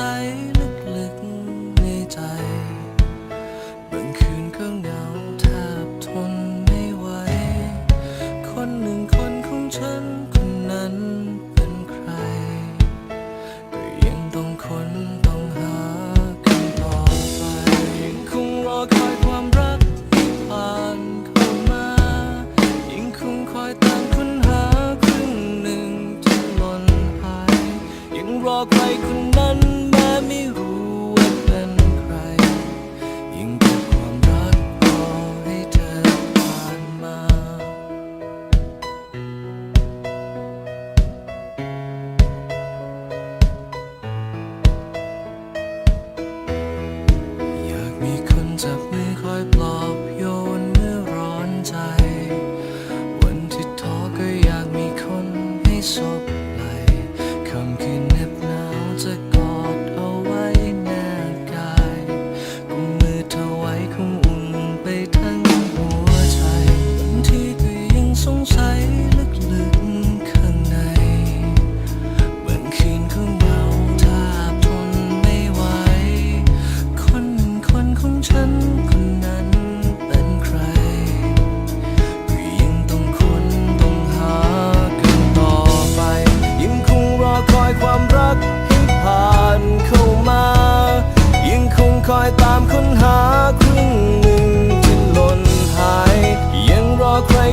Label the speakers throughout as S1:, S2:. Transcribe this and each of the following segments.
S1: ใสลึกๆในใจบางคืนก็เหงาแทบทนไม่ไหว คนหนึ่งคนของฉันคนนั้นเป็นใคร ก็ยังต้องค้นต้องหาคำตอบไปยังคงรอคอยความรักผ่านเข้ามายังคงคอยตามค้นหาครึ่งหนึ่งที่หล่นหายยังรอใครคนนั้น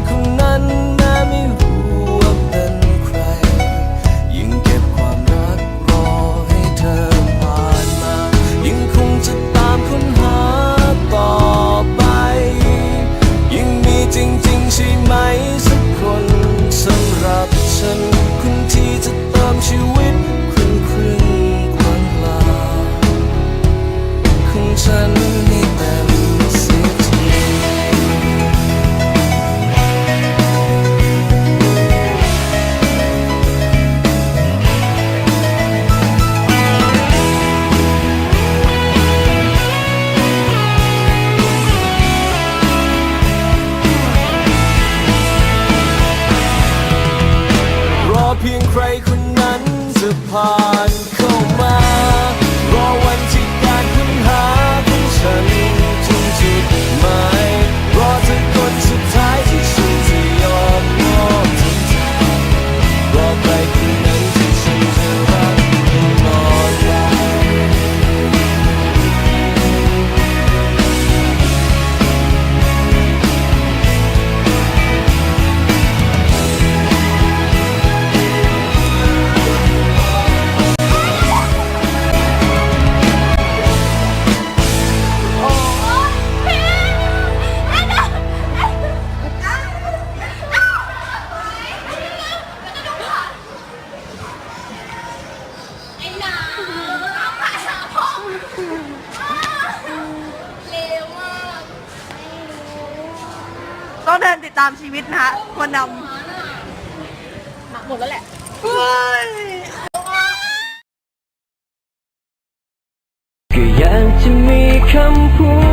S1: cool. ต้เดินติด
S2: ตามชีวิตนะฮะคนนำ
S3: หมดแล้วแหละ
S1: ก็อยากจะมีคำพูด